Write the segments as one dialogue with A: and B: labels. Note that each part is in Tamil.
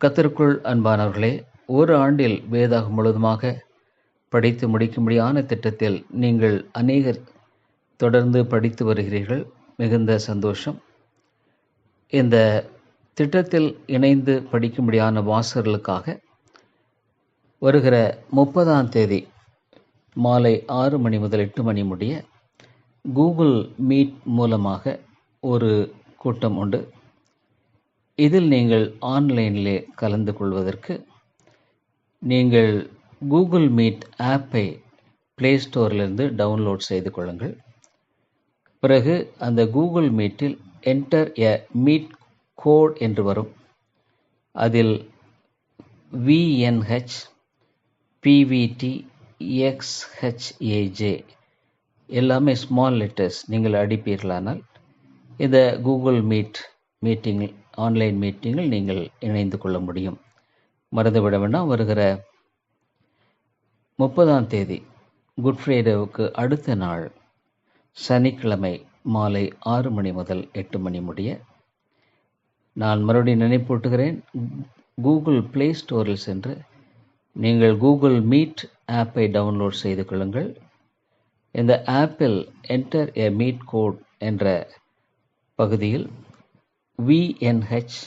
A: கத்திற்குள் அன்பானவர்களே ஒரு ஆண்டில் வேதாகம் முழுவதுமாக படித்து முடிக்கும்படியான திட்டத்தில் நீங்கள் அநேகர் தொடர்ந்து படித்து வருகிறீர்கள். மிகுந்த சந்தோஷம். இந்த திட்டத்தில் இணைந்து படிக்கும்படியான வாசகர்களுக்காக வருகிற முப்பதாம் தேதி மாலை ஆறு மணி முதல் எட்டு மணி முடிய கூகுள் மீட் மூலமாக ஒரு கூட்டம் உண்டு. இதில் நீங்கள் ஆன்லைனிலே கலந்து கொள்வதற்கு நீங்கள் கூகுள் மீட் ஆப்பை ப்ளே ஸ்டோரிலிருந்து டவுன்லோட் செய்து கொள்ளுங்கள். பிறகு அந்த கூகுள் மீட்டில் என்டர் எ மீட் கோட் என்று வரும். அதில் விஎன்ஹெச் பிவிடி எக்ஸ்ஹெச்ஏஜே எல்லாமே ஸ்மால் லெட்டர்ஸ் நீங்கள் அடிப்பீர்களானால் இந்த கூகுள் மீட் மீட்டிங்கில் ஆன்லைன் மீட்டிங்கில் நீங்கள் இணைந்து கொள்ள முடியும். மறந்துவிட வேண்டாம் வருகிற முப்பதாம் தேதி குட் ஃப்ரைடேவுக்கு அடுத்த நாள் சனிக்கிழமை மாலை ஆறு மணி முதல் எட்டு மணி முடிய நான் மறுபடியும் நினைப்பூட்டுகிறேன். கூகுள் ப்ளே ஸ்டோரில் சென்று நீங்கள் கூகுள் மீட் ஆப்பை டவுன்லோட் செய்து கொள்ளுங்கள். இந்த ஆப்பில் என்டர் எ மீட் கோட் என்ற பகுதியில் விஎன்ஹெச்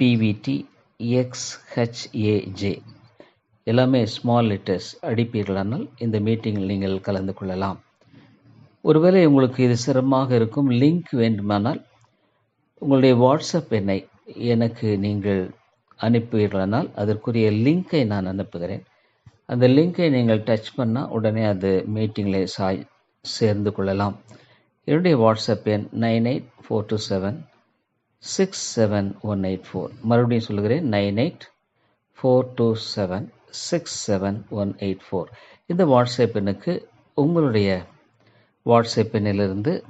A: பிவிடி எக்ஸ்ஹெச்ஏஜே எல்லாமே ஸ்மால் லெட்டர்ஸ் அடிப்பீர்களானால் இந்த மீட்டிங்கில் நீங்கள் கலந்து கொள்ளலாம். ஒருவேளை உங்களுக்கு இது சிரமமாக இருக்கும் லிங்க் வேண்டுமானால் உங்களுடைய வாட்ஸ்அப் எண்ணை எனக்கு நீங்கள் அனுப்புவீர்களானால் அதற்குரிய லிங்கை நான் அனுப்புகிறேன். அந்த லிங்கை நீங்கள் டச் பண்ணால் உடனே அது மீட்டிங்கில் சாய் சேர்ந்து கொள்ளலாம். என்னுடைய வாட்ஸ்அப் எண் nine eight four two seven six seven one eight four மறுபடியும் சொல்லுகிறேன் nine eight four two seven six seven one eight four இந்த வாட்ஸ்அப் எண்ணுக்கு உங்களுடைய வாட்ஸ்அப் எண்ணிலிருந்து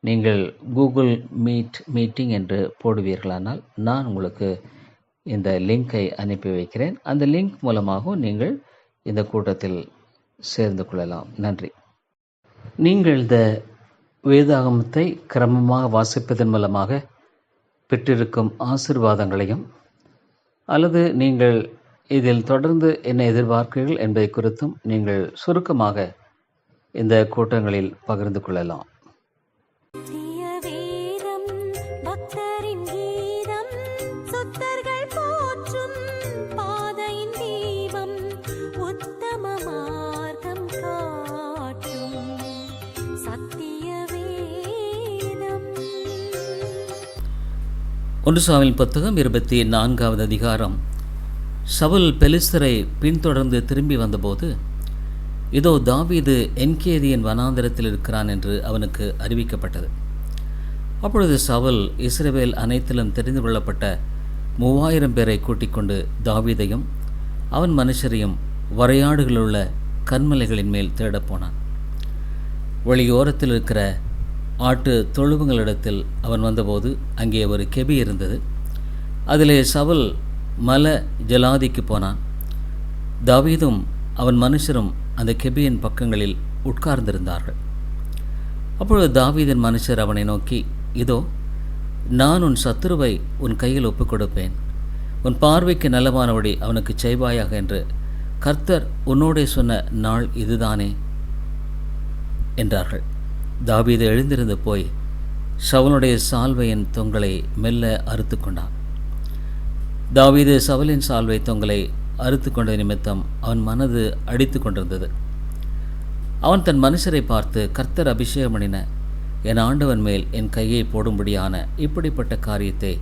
A: நீங்கள் கூகுள் மீட் மீட்டிங் என்று போடுவீர்களானால் நான் உங்களுக்கு இந்த லிங்கை அனுப்பி வைக்கிறேன். அந்த லிங்க் மூலமாகவும் நீங்கள் இந்த கூட்டத்தில் சேர்ந்து கொள்ளலாம். நன்றி. நீங்கள் இந்த வேதாகமத்தை கிரமமாக வாசிப்பதன் மூலமாக பெற்றிருக்கும் ஆசிர்வாதங்களையும் அல்லது நீங்கள் இதில் தொடர்ந்து என்ன எதிர்பார்க்கிறீர்கள் என்பதை குறித்தும் நீங்கள் சுருக்கமாக இந்த கூட்டங்களில் பகிர்ந்து கொள்ளலாம். ஒன்று சாமியின் புத்தகம் இருபத்தி நான்காவது அதிகாரம். சவுல் பெலிஸ்தரை பின்தொடர்ந்து திரும்பி வந்தபோது இதோ தாவீது என்கேதியின் வனாந்தரத்தில் இருக்கிறான் என்று அவனுக்கு அறிவிக்கப்பட்டது. அப்பொழுது சவுல் இஸ்ரேவேல் அனைத்திலும் தெரிந்து கொள்ளப்பட்ட மூவாயிரம் பேரை கூட்டிக் கொண்டு தாவீதையும் அவன் மனுஷரையும் வரையாடுகளுள்ள கண்மலைகளின் மேல் தேடப் போனான். வழியோரத்தில் இருக்கிற ஆட்டு தொழுவங்களிடத்தில் அவன் வந்தபோது அங்கே ஒரு கெபி இருந்தது. அதிலே சவல் மல ஜலாதிக்கு போனான். தாவீதும் அவன் மனுஷரும் அந்த கெபியின் பக்கங்களில் உட்கார்ந்திருந்தார்கள். அப்பொழுது தாவீதின் மனுஷர் அவனை நோக்கி இதோ நான் உன் சத்துருவை உன் கையில் ஒப்புக் கொடுப்பேன். உன் பார்வைக்கு நல்லமானபடி அவனுக்கு செய்வாயாக என்று கர்த்தர் உன்னோடே சொன்ன நாள் இதுதானே? என்றார்கள். தாவீது எழுந்திருந்து போய் சவுலுடைய சால்வையின் தொங்கலை மெல்ல அறுத்து கொண்டான். தாவீது சவலின் சால்வை தொங்கலை அறுத்து கொண்ட நிமித்தம் அவன் மனது அடித்து கொண்டிருந்தது. அவன் தன் மனுஷரை பார்த்து கர்த்தர் அபிஷேகம் என் ஆண்டவன் மேல் என் கையை போடும்படியான இப்படிப்பட்ட காரியத்தை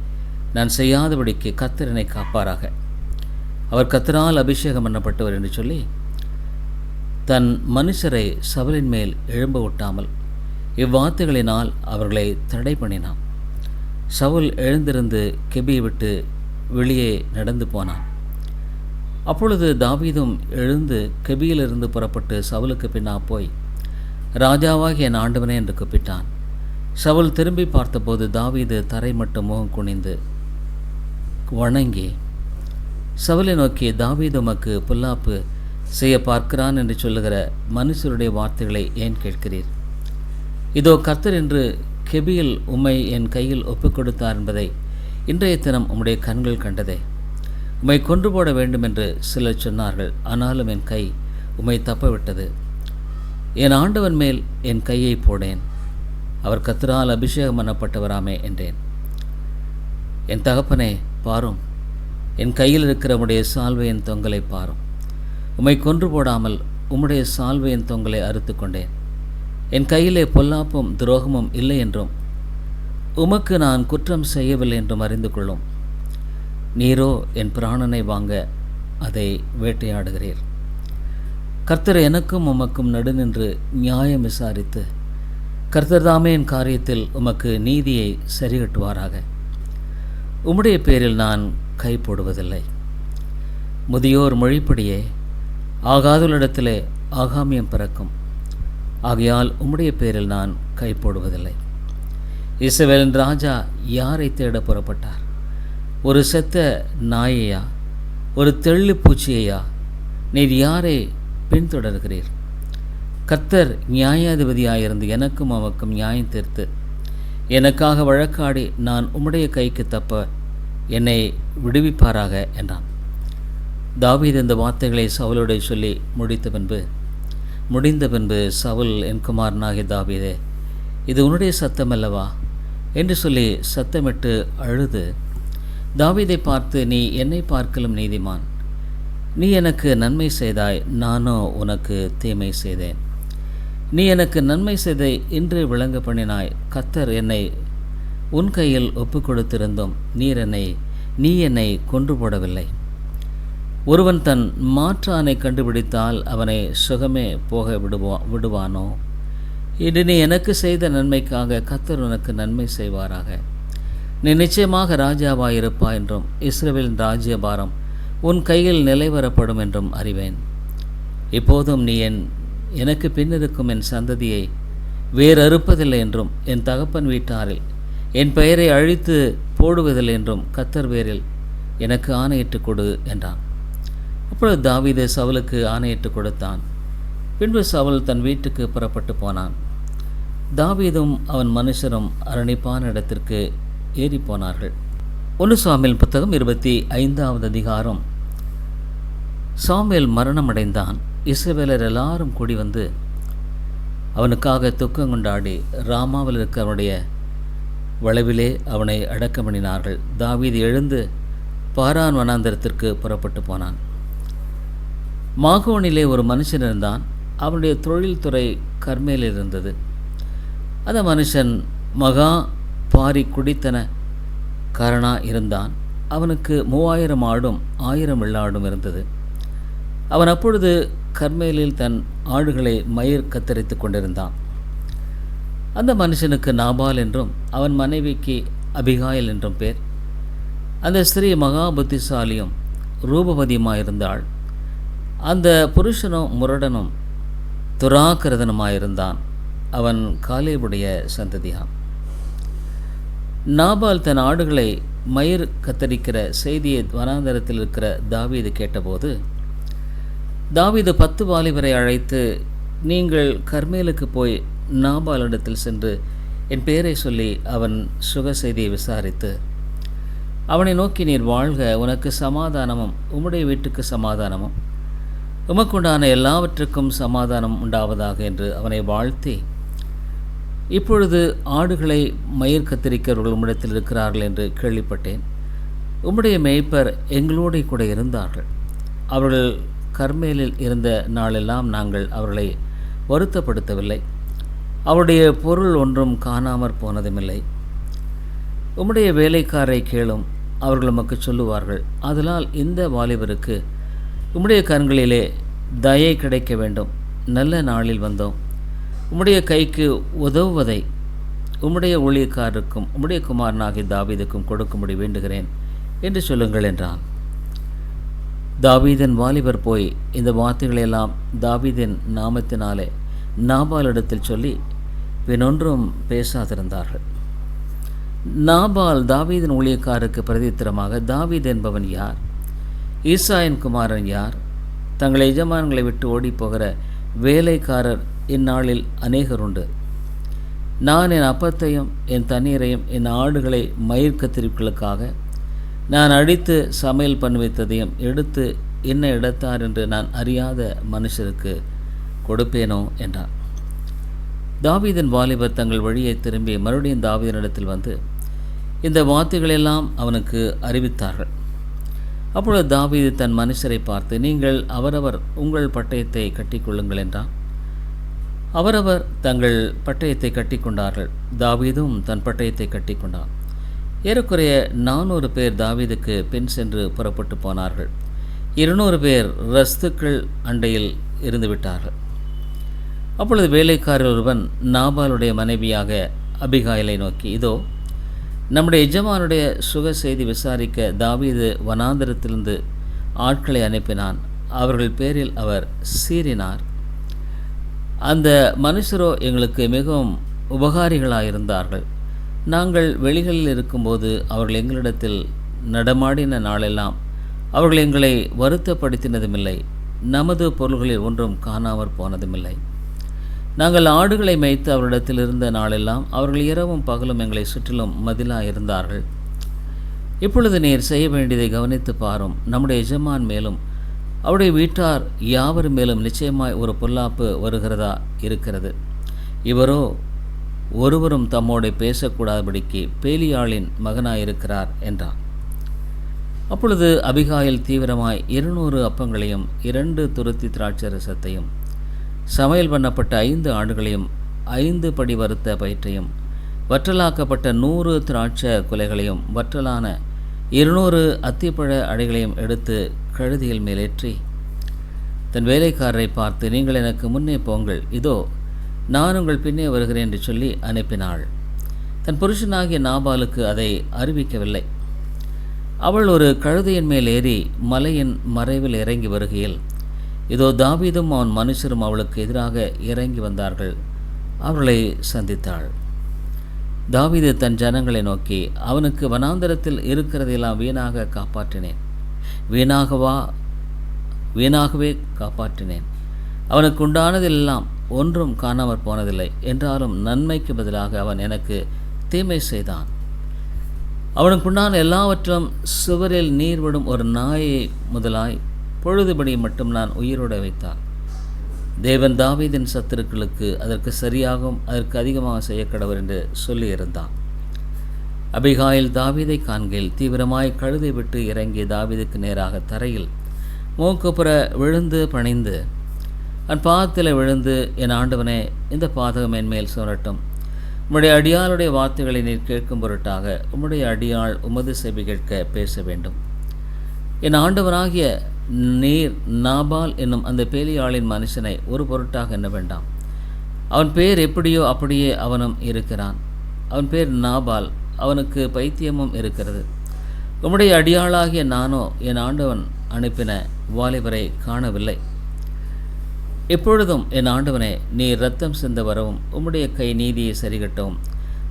A: நான் செய்யாதபடிக்கு கர்த்தர் காப்பாராக. அவர் கத்தரால் அபிஷேகம் பண்ணப்பட்டவர் என்று சொல்லி தன் மனுஷரை சவலின் மேல் எழும்ப விட்டாமல் இவ்வார்த்தைகளினால் அவர்களை தடை பண்ணினான். சவுல் எழுந்திருந்து கெபியை விட்டு வெளியே நடந்து போனான். அப்பொழுது தாவீதும் எழுந்து கெபியிலிருந்து புறப்பட்டு சவுலுக்கு பின்னா போய் ராஜாவாகிய என் ஆண்டவனே என்று கூப்பிட்டான். சவுல் திரும்பி பார்த்தபோது தாவீது தரை மட்டும் முகம் குனிந்து வணங்கி சவுலை நோக்கி தாவீது உமக்கு புல்லாப்பு செய்ய பார்க்கிறான் என்று சொல்லுகிற மனுஷருடைய வார்த்தைகளை ஏன் கேட்கிறீர்? இதோ கர்த்தர் என்று கெபியில் உம்மை என் கையில் ஒப்புக் கொடுத்தார் என்பதை இன்றைய தினம் உம்முடைய கண்கள் கண்டதே. உம்மை கொன்று போட வேண்டும் என்று சிலர் சொன்னார்கள். ஆனாலும் என் கை உம்மை தப்பவிட்டது. என் ஆண்டவன் மேல் என் கையை போடேன். அவர் கத்தரால் அபிஷேகம் பண்ணப்பட்டவராமே என்றேன். என் தகப்பனே பாரும். என் கையில் இருக்கிற உடைய சால்வையின் தொங்கலை பாரும். உம்மை கொன்று போடாமல் உம்முடைய சால்வையின் தொங்கலை அறுத்து கொண்டேன் என் கையிலே பொல்லாப்பும் துரோகமும் இல்லை என்றும் உமக்கு நான் குற்றம் செய்யவில்லை என்றும் அறிந்து கொள்ளும். நீரோ என் பிராணனை வாங்க அதை வேட்டையாடுகிறீர். கர்த்தர் எனக்கும் உமக்கும் நடுநின்று நியாயம் விசாரித்து கர்த்தர் தாமே என் காரியத்தில் உமக்கு நீதியை சரிகட்டுவாராக. உம்முடைய பேரில் நான் கை போடுவதில்லை. முதியோர் மொழிப்படியே ஆகாதுள்ளிடத்திலே ஆகாமியம் பிறக்கும். ஆகையால் உம்முடைய பேரில் நான் கைப்போடுவதில்லை இசவேலின் ராஜா யாரை தேட புறப்பட்டார்? ஒரு செத்த நாயையா? ஒரு தெள்ளு பூச்சியையா? நீர் யாரை பின்தொடர்கிறீர்? கர்த்தர் நியாயாதிபதியாயிருந்து எனக்கும் அவக்கும் நியாயம் தீர்த்து எனக்காக வழக்காடி நான் உம்முடைய கைக்கு தப்ப என்னை விடுவிப்பாராக என்றான். தாவீது இந்த வார்த்தைகளை சவுலோட சொல்லி முடித்த பின்பு முடிந்த பின்பு சவுல் என் குமார் நாகி தாவிதே இது உன்னுடைய சத்தம் அல்லவா என்று சொல்லி சத்தமிட்டு அழுது. தாவிதை பார்த்து நீ என்னை பார்க்கலும் நீதிமான். நீ எனக்கு நன்மை செய்தாய் நானோ உனக்கு தீமை செய்தேன். நீ எனக்கு நன்மை செய்தை இன்று விளங்க பண்ணினாய். கத்தர் என்னை உன் கையில் ஒப்பு கொடுத்திருந்தும் நீர் என்னை நீ என்னை கொன்று போடவில்லை. ஒருவன் தன் மாற்றானை கண்டுபிடித்தால் அவனை சுகமே போக விடுவா விடுவானோ? இன்று நீ எனக்கு செய்த நன்மைக்காக கத்தர் உனக்கு நன்மை செய்வாராக. நீ நிச்சயமாக ராஜாவாயிருப்பா என்றும் இஸ்ரேலின் ராஜ்யபாரம் உன் கையில் நிலைவரப்படும் என்றும் அறிவேன். இப்போதும் நீ என் எனக்கு பின்னிருக்கும் என் சந்ததியை வேறறுப்பதில்லை என்றும் என் தகப்பன் வீட்டாரில் என் பெயரை அழித்து போடுவதில்லை என்றும் கத்தர் வேரில் எனக்கு ஆணையிட்டு கொடு என்றான். அப்பொழுது தாவீது சவுலுக்கு ஆணையிட்டு கொடுத்தான். பின்பு சவுல் தன் வீட்டுக்கு புறப்பட்டு போனான். தாவீதும் அவன் மனுஷரும் அரணிப்பான இடத்திற்கு ஏறி போனார்கள். ஒன்று சாமியல் புத்தகம் இருபத்தி ஐந்தாவது அதிகாரம். சாமியல் மரணமடைந்தான். இஸ்ரவேலர் எல்லாரும் கூடி வந்து அவனுக்காக துக்கம் கொண்டாடி ராமாவில் இருக்க அவனுடைய வளைவிலே அவனை அடக்கமணினார்கள். தாவீது எழுந்து பாரான் வனாந்திரத்திற்கு புறப்பட்டு போனான். மாகோனிலே ஒரு மனுஷன் இருந்தான். அவனுடைய தொழில்துறை கர்மையில் இருந்தது. அந்த மனுஷன் மகா பாரி குடித்தன காரணா இருந்தான். அவனுக்கு மூவாயிரம் ஆடும் ஆயிரம் வெள்ளாடும் இருந்தது. அவன் அப்பொழுது கர்மேலில் தன் ஆடுகளை மயிர் கத்தரித்து கொண்டிருந்தான். அந்த மனுஷனுக்கு நாபால் என்றும் அவன் மனைவிக்கு அபிகாயல் என்றும் பேர். அந்த ஸ்திரீ மகா புத்திசாலியும் ரூபவதியுமாயிருந்தாள். அந்த புருஷனும் முரடனும் துராக்கிரதனுமாயிருந்தான். அவன் காலேபுடைய சந்ததியான் நாபால் தன் ஆடுகளை மயிர் கத்தரிக்கிற செய்தியை வனாந்தரத்தில் இருக்கிற தாவீது கேட்டபோது தாவீது பத்து வாலிபரை அழைத்து நீங்கள் கர்மேலுக்கு போய் நாபாலிடத்தில் சென்று என் பெயரை சொல்லி அவன் சுக செய்தியை விசாரித்து அவனை நோக்கி நீர் வாழ்க உனக்கு சமாதானமும் உம்முடைய வீட்டுக்கு சமாதானமும். உமக்குண்டான எல்லாவற்றுக்கும் சமாதானம் உண்டாவதாக என்று அவனை வாழ்த்தி இப்பொழுது ஆடுகளை மயிர் கத்திரிக்கிறவர்கள் உம்மிடத்தில் இருக்கிறார்கள் என்று கேள்விப்பட்டேன். உம்முடைய மேய்ப்பர் எங்களோடு கூட இருந்தார்கள். அவர்கள் கர்மேலில் இருந்த நாளெல்லாம் நாங்கள் அவர்களை வருத்தப்படுத்தவில்லை. அவருடைய பொருள் ஒன்றும் காணாமற் போனதுமில்லை. உம்முடைய வேலைக்காரை கேளும் அவர்கள் நமக்கு சொல்லுவார்கள். அதனால் இந்த வாலிபருக்கு உம்முடைய கண்களிலே தயை கிடைக்க வேண்டும். நல்ல நாளில் வந்தோம். உம்முடைய கைக்கு உதவுவதை உம்முடைய ஊழியக்காரருக்கும் உம்முடைய குமாரனாகி தாவீதுக்கும் கொடுக்கும்படி வேண்டுகிறேன் என்று சொல்லுங்கள் என்றான். தாவீதன் வாலிபர் போய் இந்த வார்த்தைகளெல்லாம் தாவீதின் நாமத்தினாலே நாபாலிடத்தில் சொல்லி பின்னொன்றும் பேசாதிருந்தார்கள். நாபால் தாவீதன் ஊழியக்காரருக்கு பிரதித்திரமாக தாவீத் என்பவன் யார்? ஈசாயின் குமாரன் யார்? தங்கள் எஜமான்களை விட்டு ஓடிப்போகிற வேலைக்காரர் இந்நாளில் அநேகர் உண்டு நான் என் அப்பத்தையும் என் தண்ணீரையும் என் ஆடுகளை மயிர் கத்திரிப்புகளுக்காக நான் அடித்து சமையல் பண்ணுவித்ததையும் எடுத்து என்ன எடுத்தார் என்று நான் அறியாத மனுஷருக்கு கொடுப்பேனோ என்றார். தாவீதன் வாலிபர் தங்கள் வழியை திரும்பி மறுபடியும் தாவீதனிடத்தில் வந்து இந்த வார்த்தைகளெல்லாம் அவனுக்கு அறிவித்தார்கள். அப்பொழுது தாவீது தன் மனுஷரை பார்த்து நீங்கள் அவரவர் உங்கள் பட்டயத்தை கட்டிக்கொள்ளுங்கள் என்றான். அவரவர் தங்கள் பட்டயத்தை கட்டிக்கொண்டார்கள். தாவீதும் தன் பட்டயத்தை கட்டிக்கொண்டான். ஏறக்குறைய நானூறு பேர் தாவீதுக்கு பின் சென்று புறப்பட்டு போனார்கள். இருநூறு பேர் ரஸ்துக்கள் அண்டையில் இருந்து விட்டார்கள். அப்பொழுது வேலைக்காரர் ஒருவன் நாபாலுடைய மனைவியாக அபிகாயிலை நோக்கி இதோ நம்முடைய எஜமானுடைய சுக செய்தி விசாரிக்க தாவீது வனாந்திரத்திலிருந்து ஆட்களை அனுப்பினான். அவர்கள் பேரில் அவர் சீறினார். அந்த மனுஷரோ எங்களுக்கு மிகவும் உபகாரிகளாக இருந்தார்கள் நாங்கள் வெளிகளில் இருக்கும்போது அவர்கள் எங்களிடத்தில் நடமாடின நாளெல்லாம் அவர்கள் எங்களை வருத்தப்படுத்தினதுமில்லை. நமது பொருள்களில் ஒன்றும் காணாமற் போனதுமில்லை நாங்கள் ஆடுகளை மேய்த்து அவரிடத்தில் இருந்த நாளெல்லாம் அவர்கள் இரவும் பகலும் எங்களை சுற்றிலும் மதிலாக இருந்தார்கள். இப்பொழுது நீர் செய்ய வேண்டியதை கவனித்து பாரும் நம்முடைய எஜமான் மேலும் அவருடைய வீட்டார் யாவர் மேலும் நிச்சயமாய் ஒரு பொல்லாப்பு வருகிறதா இருக்கிறது. இவரோ ஒருவரும் தம்மோடு பேசக்கூடாதபடிக்கு பேலியாளின் மகனாயிருக்கிறார் என்றார். அப்பொழுது அபிகாயில் தீவிரமாய் இருநூறு அப்பங்களையும் இரண்டு துருத்தி திராட்சரசத்தையும் சமையல் பண்ணப்பட்ட ஐந்து ஆடுகளையும் ஐந்து படி வறுத்த பயிற்றையும் வற்றலாக்கப்பட்ட நூறு திராட்சை குலைகளையும் வற்றலான இருநூறு அத்திப்பழ அடைகளையும் எடுத்து கழுதியில் மேலேற்றி தன் வேலைக்காரரை பார்த்து நீங்கள் எனக்கு முன்னே போங்கள். இதோ நான் உங்கள் பின்னே வருகிறேன் என்று சொல்லி அனுப்பினாள். தன் புருஷனாகிய நாபாலுக்கு அதை அறிவிக்கவில்லை. அவள் ஒரு கழுதையின் மேல் ஏறி மலையின் மறைவில் இறங்கி வருகையில் இதோ தாவீதும் அவன் மனுஷரும் அவளுக்கு எதிராக இறங்கி வந்தார்கள். அவர்களை சந்தித்தாள். தாவீது தன் ஜனங்களை நோக்கி அவனுக்கு வனாந்தரத்தில் இருக்கிறதையெல்லாம் வீணாக காப்பாற்றினேன். வீணாகவா வீணாகவே காப்பாற்றினேன். அவனுக்கு உண்டானதெல்லாம் ஒன்றும் காணாமற் போனதில்லை. என்றாலும் நன்மைக்கு பதிலாக அவன் எனக்கு தீமை செய்தான். அவனுக்குண்டான எல்லாவற்றும் சுவரில் நீர் விடும் ஒரு நாயை முதலாய் பொழுதுபடி மட்டும் நான் உயிரோட வைத்தான் தேவன் தாவீதின் சத்துருக்களுக்கு அதற்கு சரியாகவும் அதற்கு அதிகமாக செய்யக்கடவர் என்று சொல்லியிருந்தான் அபிகாயில் தாவீதை காண்கையில் தீவிரமாய் கழுதை விட்டு இறங்கிய தாவீதுக்கு நேராக தரையில் மூக்குப்புற விழுந்து பணிந்து அன் பாதத்தில் விழுந்து என் ஆண்டவனே இந்த பாதகம் என் மேல் சுரட்டும். உம்முடைய அடியாளுடைய வார்த்தைகளை நீர் கேட்கும் பொருட்டாக உம்முடைய அடியாள் உமது செவி கேட்க பேச வேண்டும். என் ஆண்டவனாகிய நீர் நாபால் என்னும் அந்த பேலியாளின் மனுஷனை ஒரு பொருட்டாக எண்ண வேண்டாம். அவன் பேர் எப்படியோ அப்படியே அவனும் இருக்கிறான். அவன் பேர் நாபால். அவனுக்கு பைத்தியமும் இருக்கிறது. உம்முடைய அடியாளாகிய நானோ என் ஆண்டவன் அனுப்பின வாலிபரை காணவில்லை. எப்பொழுதும் என் ஆண்டவனே நீர் ரத்தம் சிந்த வரவும் உம்முடைய கை நீதியை சரிகட்டவும்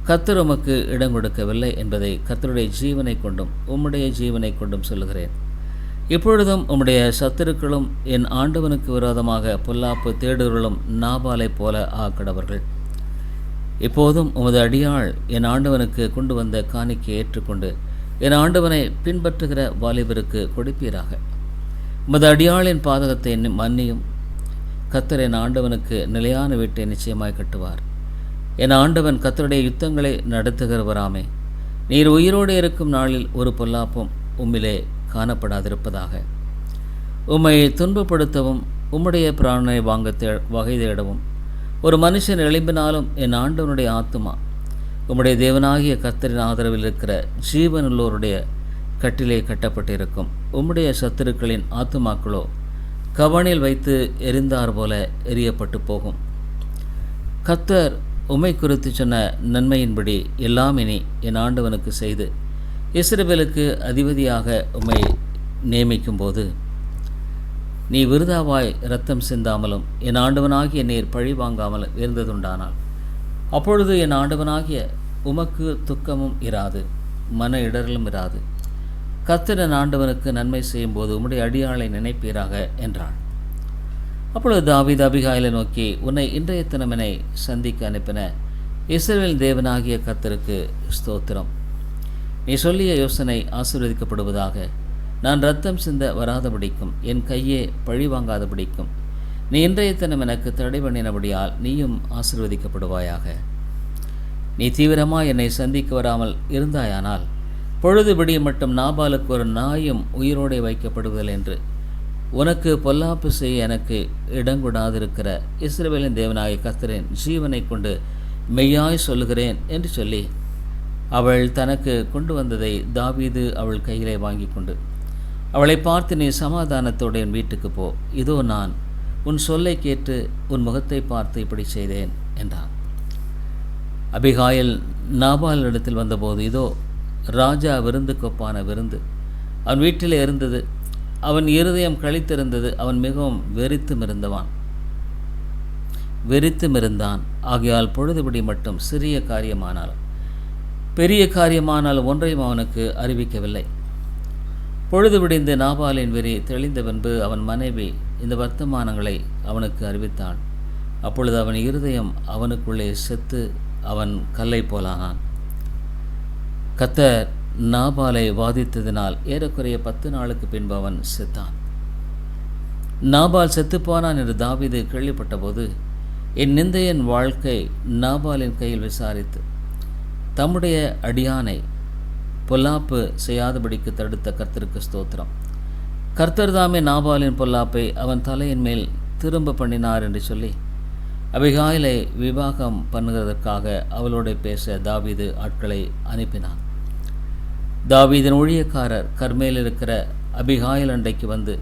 A: கத்தர் உமக்கு இடம் கொடுக்கவில்லை என்பதை கத்தருடைய ஜீவனை கொண்டும் உம்முடைய ஜீவனை கொண்டும் சொல்லுகிறேன். இப்பொழுதும் உம்முடைய சத்துருக்களும் என் ஆண்டவனுக்கு விரோதமாக பொல்லாப்பு தேடுகளும் நாபாலைப் போல ஆக்கிடவர்கள். இப்போதும் உமது அடியாள் என் ஆண்டவனுக்கு கொண்டு வந்த காணிக்கை ஏற்றுக்கொண்டு என் ஆண்டவனை பின்பற்றுகிற வாலிபருக்கு கொடுப்பீராக. உமது அடியாளின் பாதகத்தை மன்னியும். கத்தர் என் ஆண்டவனுக்கு நிலையான வீட்டை நிச்சயமாய் கட்டுவார். என் ஆண்டவன் கத்தருடைய யுத்தங்களை நடத்துகிறவராமே. நீர் உயிரோடு இருக்கும் நாளில் ஒரு பொல்லாப்பும் உம்மிலே காணப்படாதிருப்பதாக. உம்மை துன்பப்படுத்தவும் உம்முடைய பிராணனை வாங்க தே வகை தேடவும். ஒரு மனுஷன் எழும்பினாலும் என் ஆண்டவனுடைய ஆத்துமா. உம்முடைய தேவனாகிய கத்தரின் ஆதரவில் இருக்கிற ஜீவனுள்ளோருடைய கட்டிலே கட்டப்பட்டிருக்கும். உம்முடைய சத்துருக்களின் ஆத்துமாக்களோ கவனில் வைத்து எரிந்தார் போல எரியப்பட்டு போகும். கத்தர் உமை குறித்து சொன்ன நன்மையின்படி எல்லாம் இனி என் ஆண்டவனுக்கு செய்து இஸ்ரவேலுக்கு அதிபதியாக உம்மை நியமிக்கும்போது நீ விருதாவாய் இரத்தம் சிந்தாமலும் என் ஆண்டவனாகிய நீர் பழி வாங்காமலும் இருந்ததுண்டானால் அப்பொழுது என் ஆண்டவனாகிய உமக்கு துக்கமும் இராது மன இடரலும் இராது. கத்திரன் ஆண்டவனுக்கு நன்மை செய்யும்போது உம்முடைய அடியாளை நினைப்பீராக என்றாள் அப்பொழுது தாவித் அபிகாயிலை நோக்கி உன்னை இன்றைய தினமெனை சந்திக்க அனுப்பின இஸ்ரவேல் தேவனாகிய கத்தருக்கு ஸ்தோத்திரம். நீ சொல்லிய யோசனை ஆசீர்வதிக்கப்படுவதாக. நான் ரத்தம் சிந்த வராதபடிக்கும் என் கையே பழி வாங்காதபடிக்கும் நீ இன்றைய தினம் எனக்கு தடை பண்ணினபடியால் நீயும் ஆசீர்வதிக்கப்படுவாயாக. நீ தீவிரமாக என்னை சந்திக்க வராமல் இருந்தாயானால் பொழுது மட்டும் நாபாலுக்கு ஒரு நாயும் உயிரோடே வைக்கப்படுவதில் என்று உனக்கு பொல்லாப்பு செய்ய எனக்கு இடங்கூடாதிருக்கிற இஸ்ரேலின் தேவனாகிய கர்த்தரின் ஜீவனை கொண்டு மெய்யாய் சொல்லுகிறேன் என்று சொல்லி அவள் தனக்கு கொண்டு வந்ததை தாவீது அவள் கையிலே வாங்கி கொண்டு அவளை பார்த்து நீ சமாதானத்தோடு என் வீட்டுக்கு போ. இதோ நான் உன் சொல்லை கேட்டு உன் முகத்தை பார்த்து இப்படி செய்தேன் என்றான். அபிகாயில் நாபால் இடத்தில் வந்தபோது இதோ ராஜா விருந்துக்கொப்பான விருந்து. அவன் வீட்டில் இருந்தது. அவன் இருதயம் கழித்திருந்தது அவன் மிகவும் வெறித்தும் இருந்தவான் வெறித்தும் இருந்தான் ஆகையால் பொழுதுபடி மட்டும் சிறிய காரியமானாலும் பெரிய காரியமானால் ஒன்றையும் அவனுக்கு அறிவிக்கவில்லை. பொழுது விடிந்து நாபாலின் வெறி தெளிந்த பின்பு அவன் மனைவி இந்த வர்த்தமானங்களை அவனுக்கு அறிவித்தாள். அப்பொழுது அவன் இருதயம் அவனுக்குள்ளே செத்து அவன் கல்லை போலானான் கத்தர் நாபாலை வாதித்ததினால் ஏறக்குறைய பத்து நாளுக்கு பின்பு அவன் செத்தான். நாபால் செத்துப்போனான் என்று தாவீது கேள்விப்பட்டபோது என் நிந்தையன் வாழ்க்கை நாபாலின் கையில் விசாரித்து தம்முடைய அடியானை பொல்லாப்பு செய்யாதபடிக்கு தடுத்த கர்த்தருக்கு ஸ்தோத்திரம். கர்த்தர் தாமே நாபாலின் பொல்லாப்பை அவன் தலையின் மேல் திரும்ப பண்ணினார் என்று சொல்லி அபிகாயிலை விவாகம் பண்ணுகிறதற்காக அவளோட பேச தாவீது ஆட்களை அனுப்பினான். தாவீதின் ஊழியக்காரர் கர்மேல் இருக்கிற அபிகாயில் அண்டைக்கு வந்து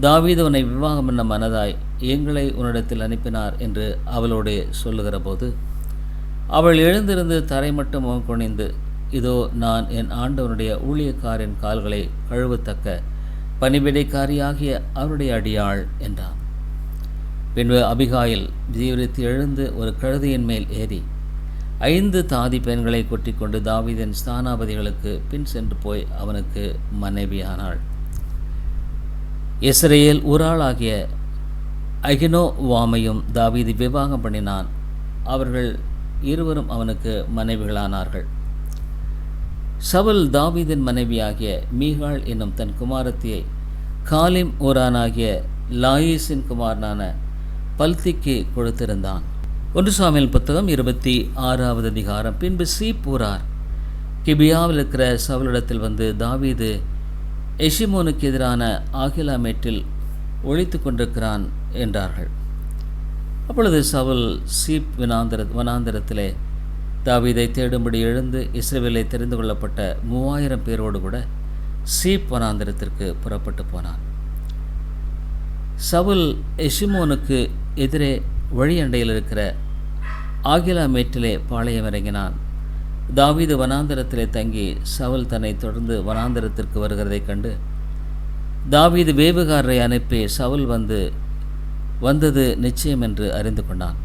A: தாவீது உன்னை விவாகம் பண்ண மனதாய் எங்களை உன்னிடத்தில் அனுப்பினார் என்று அவளோடே சொல்லுகிற போது அவள் எழுந்திருந்து தரை மட்டும் முகம் குனிந்து இதோ நான் என் ஆண்டவனுடைய ஊழியக்காரின் கால்களை கழுவத்தக்க பணிவிடைக்காரியாகிய அவருடைய அடியாள் என்றான். பின்பு அபிகாயில் ஜீவித்து எழுந்து ஒரு கழுதையின் மேல் ஏறி ஐந்து தாதி பெண்களை கொட்டி கொண்டு தாவீதின் ஸ்தானாபதிகளுக்கு பின் சென்று போய் அவனுக்கு மனைவியானாள். இஸ்ரேல் ஊராளாகிய அகினோ வாமையும் தாவீது விவாகம் பண்ணினான். அவர்கள் இருவரும் அவனுக்கு மனைவிகளானார்கள். சவுல் தாவீதின் மனைவியாகிய மீகாள் என்னும் தன் குமாரத்தியை காலிம் ஓரானாகிய லாயிஸின் குமாரனான பல்திக்கு கொடுத்திருந்தான். ஒன்று சுவாமியில் புத்தகம் இருபத்தி ஆறாவது அதிகாரம். பின்பு சீப்பூரார் கிபியாவில் இருக்கிற சவுலிடத்தில் வந்து தாவீது எஷிமோனுக்கு எதிரான ஆகிலாமேட்டில் ஒழித்து கொண்டிருக்கிறான் என்றார்கள். அப்பொழுது சவுல் சீப் வினாந்திர வனாந்திரத்திலே தாவீதை தேடும்படி எழுந்து இஸ்ரேவேலை தெரிந்து கொள்ளப்பட்ட மூவாயிரம் பேரோடு கூட சீப் வனாந்திரத்திற்கு புறப்பட்டு போனான். சவுல் எஷிமோனுக்கு எதிரே வழியண்டையில் இருக்கிற ஆகிலா மேட்டிலே பாளையம் இறங்கினான். தாவீது வனாந்திரத்திலே தங்கி சவுல் தன்னை தொடர்ந்து வனாந்திரத்திற்கு வருகிறதைக் கண்டு தாவீது வேவுகாரரை அனுப்பி சவுல் வந்து வந்தது நிச்சயம் என்று அறிந்து கொண்டான்.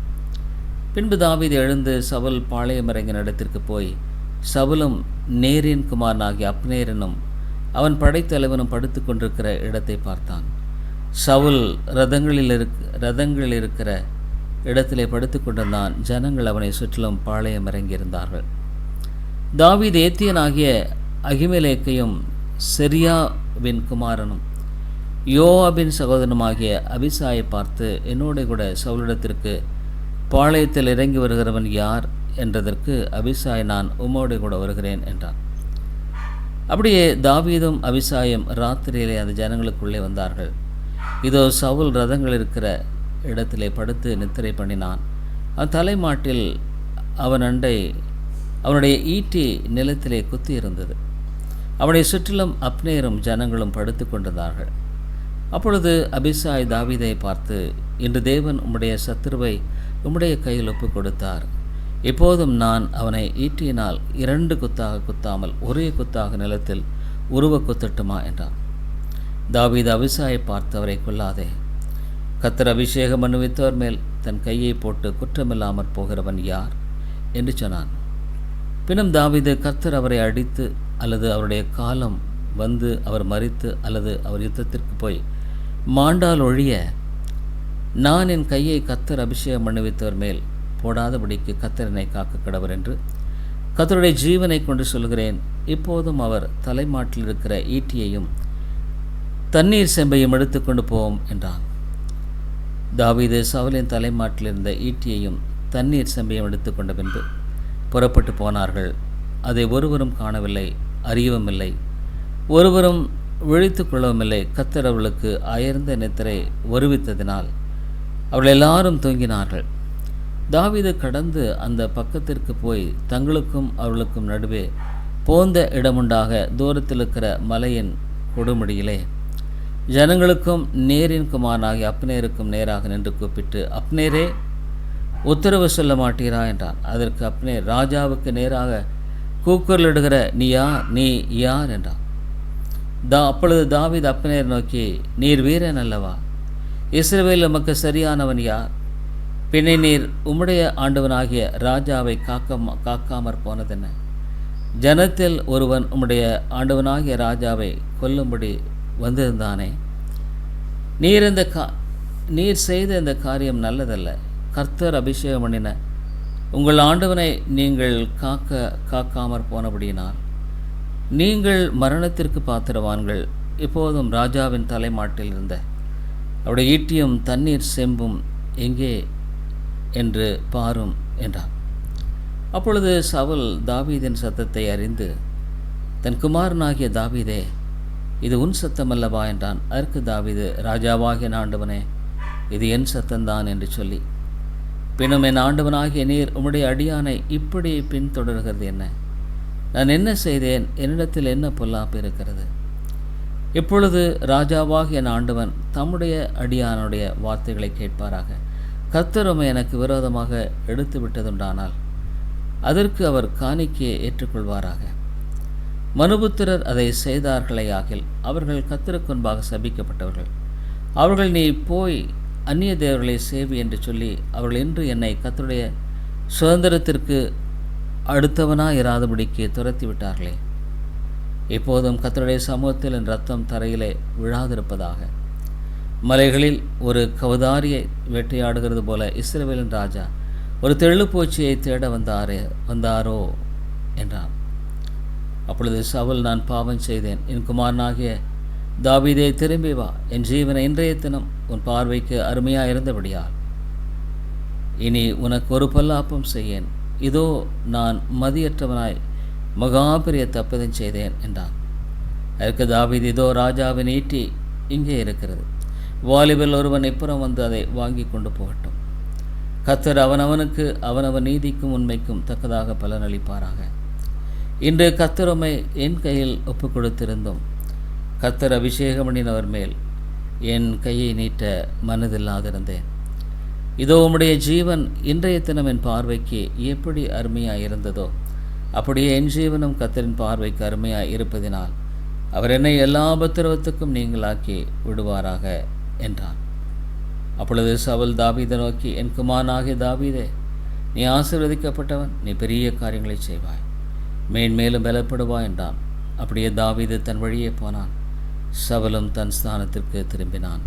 A: பின்பு தாவீது எழுந்து சவுல் பாளையமரங்கின் இடத்திற்கு போய் சவுலும் நேரின் குமாரனாகிய அப்னேரனும் அவன் படைத்தலைவனும் படுத்து கொண்டிருக்கிற இடத்தை பார்த்தான். சவுல் ரதங்களில் இருக் ரதங்களில் இருக்கிற இடத்திலே படுத்து கொண்டிருந்தான். ஜனங்கள் அவனை சுற்றிலும் பாளையம் இறங்கியிருந்தார்கள் தாவீது ஏத்தியனாகிய அகிமலேக்கையும் செரியாவின் குமாரனும் யோவாபின் சகோதரனுமாகிய அபிசாயை பார்த்து என்னோட கூட சவுலிடத்திற்கு பாளையத்தில் இறங்கி வருகிறவன் யார்? என்றதற்கு அபிசாய் நான் உம்மோடு கூட வருகிறேன் என்றான். அப்படியே தாவீதும் அபிசாயும் ராத்திரியிலே அந்த ஜனங்களுக்குள்ளே வந்தார்கள். இதோ சவுல் ரதங்கள் இருக்கிற இடத்திலே படுத்து நித்திரை பண்ணினான். அவன் தலைமாட்டில் அவன் அண்டை அவனுடைய ஈட்டி நிலத்திலே குத்தி இருந்தது அவனை சுற்றிலும் அப்னேரும் ஜனங்களும் படுத்து கொண்டிருந்தார்கள் அப்பொழுது அபிசாய் தாவீதை பார்த்து இன்று தேவன் உம்முடைய சத்துருவை உம்முடைய கையில் ஒப்பு கொடுத்தார் இப்போதும் நான் அவனை ஈட்டியினால் இரண்டு குத்தாக குத்தாமல் ஒரே குத்தாக நிலத்தில் உருவ குத்தட்டுமா? என்றான். தாவீது அபிசாயை பார்த்து அவரை கொல்லாதே. கத்தர் அபிஷேகம் அனுவித்தவர் மேல் தன் கையை போட்டு குற்றமில்லாமற் போகிறவன் யார்? என்று சொன்னான். பின்னும் தாவீது கர்த்தர் அவரை அடித்து அல்லது அவருடைய காலம் வந்து அவர் மறித்து அல்லது அவர் யுத்தத்திற்கு போய் மாண்டால் ஒழிய நான் என் கையை கத்தர் அபிஷேகம் அணிவித்தவர் மேல் போடாதபடிக்கு கத்தரனை காக்க கடவர் என்று கத்தருடைய ஜீவனை கொண்டு சொல்கிறேன். இப்போதும் அவர் தலைமாட்டில் இருக்கிற ஈட்டியையும் தண்ணீர் செம்பையும் எடுத்துக்கொண்டு போவோம் என்றான். தாவீது சவுலின் தலைமாட்டில் இருந்த ஈட்டியையும் தண்ணீர் செம்பையும் எடுத்துக்கொண்ட பின்பு புறப்பட்டு போனார்கள். அதை ஒருவரும் காணவில்லை அறியவும் இல்லை. ஒருவரும் விழித்து கொள்ளவும் கத்தர் அவளுக்கு அயர்ந்த நித்திரை வருவித்ததினால் அவள் எல்லாரும் தூங்கினார்கள். தாவிது கடந்து அந்த பக்கத்திற்கு போய் தங்களுக்கும் அவளுக்கும் நடுவே போந்த இடமுண்டாக தூரத்தில் இருக்கிற மலையின் கொடுமுடியிலே ஜனங்களுக்கும் நேரின் குமாரனாகி அப்னேருக்கும் நேராக நின்று கூப்பிட்டு அப்னேரே உத்தரவு சொல்ல மாட்டீரா? என்றான். அதற்கு அப்னேர் ராஜாவுக்கு நேராக கூக்குரலிடுகிற நீ யார் நீ யார்? என்றான். தா அப்பொழுது தாவித் அப்னேர் நோக்கி நீர் வீரன் அல்லவா? இஸ்ரவேல் நமக்கு சரியானவன் யார்? பின்னை நீர் உம்முடைய ஆண்டவனாகிய ராஜாவை காக்க காக்காமற் போனதென்ன? ஜனத்தில் ஒருவன் உம்முடைய ஆண்டவனாகிய ராஜாவை கொல்லும்படி வந்திருந்தானே? நீர் இந்த கா நீர் செய்த இந்த காரியம் நல்லதல்ல. கர்த்தர் அபிஷேகம் பண்ணின உங்கள் ஆண்டவனை நீங்கள் காக்க காக்காமற் போனபடியினால். நீங்கள் மரணத்திற்கு பாத்திரவான்கள். இப்போதும் ராஜாவின் தலைமாட்டில் இருந்த அவருடைய ஈட்டியும் தண்ணீர் செம்பும் எங்கே என்று பாரும் என்றான். அப்பொழுது சவுல் தாவீதின் சத்தத்தை அறிந்து தன் குமாரனாகிய தாவீதே இது உன் சத்தம் அல்லவா என்றான். அதற்கு தாவீது ராஜாவாகிய ஆண்டவனே இது என் சத்தம்தான் என்று சொல்லி பின்னும் என் ஆண்டவனாகிய நீர் உம்முடைய அடியானை இப்படி பின்தொடர்கிறது என்ன? நான் என்ன செய்தேன்? என்னிடத்தில் என்ன பொல்லாப்பு இருக்கிறது? இப்பொழுது ராஜாவாகிய என் ஆண்டவன் தம்முடைய அடியானுடைய வார்த்தைகளை கேட்பாராக. கத்தருமை எனக்கு விரோதமாக எடுத்து விட்டதுண்டானால் அதற்கு அவர் காணிக்கையை ஏற்றுக்கொள்வாராக. மனுபுத்திரர் அதை செய்தார்களே ஆகில் அவர்கள் கத்திரக்குன்பாக சபிக்கப்பட்டவர்கள். அவர்கள் நீ போய் அந்நிய தேவர்களை சேவி என்று சொல்லி அவர்கள் இன்று என்னை கத்தருடைய சுதந்திரத்திற்கு அடுத்தவனா இராதபடிக்கு துரத்தி விட்டார்களே இப்போதும் கத்தருடைய சமூகத்தில் என் ரத்தம் தரையிலே விழாதிருப்பதாக. மலைகளில் ஒரு கவதாரியை வேட்டையாடுகிறது போல இஸ்ரேவேலின் ராஜா ஒரு தெள்ளுப்பூச்சியை தேட வந்தாரே வந்தாரோ? என்றான். அப்பொழுது சவுல் நான் பாவம் செய்தேன். என் குமாரனாகிய தாவிதே திரும்பி வா. என் ஜீவனை இன்றைய தினம் உன் பார்வைக்கு அருமையாக இருந்தபடியால் இனி உனக்கு ஒரு பல்லாப்பம் செய்யேன். இதோ நான் மதியற்றவனாய் மகாபெரிய தப்பதம் செய்தேன் என்றான். அதற்கு தாவீது இதோ ராஜாவின் ஈட்டி இங்கே இருக்கிறது. வாலிபல் ஒருவன் இப்புறம் வந்து அதை வாங்கி கொண்டு போகட்டும். கத்தர் அவனவனுக்கு அவனவன் நீதிக்கும் உண்மைக்கும் தக்கதாக பலனளிப்பாராக இன்று கத்தருமை என் கையில் ஒப்பு கொடுத்திருந்தோம் கத்தர் அபிஷேகமணினவர் மேல் என் கையை நீட்ட மனதில்லாதிருந்தேன். இதோ உம்முடைய ஜீவன் இன்றைய தினம் என் பார்வைக்கு எப்படி அருமையாக இருந்ததோ அப்படியே என் ஜீவனும் கத்தரின் பார்வைக்கு அருமையாக இருப்பதினால் அவர் என்னை எல்லா உபத்திரவத்துக்கும் நீங்களாக்கி விடுவாராக என்றான். அப்பொழுது சவல் தாவீதை நோக்கி என் குமாரனாகிய தாவீதே நீ ஆசீர்வதிக்கப்பட்டவன் நீ பெரிய காரியங்களை செய்வாய் மேன்மேலும் பலப்படுவாய் என்றான். அப்படியே தாவீது தன் வழியே போனான். சவலும் தன் ஸ்தானத்திற்கு திரும்பினான்.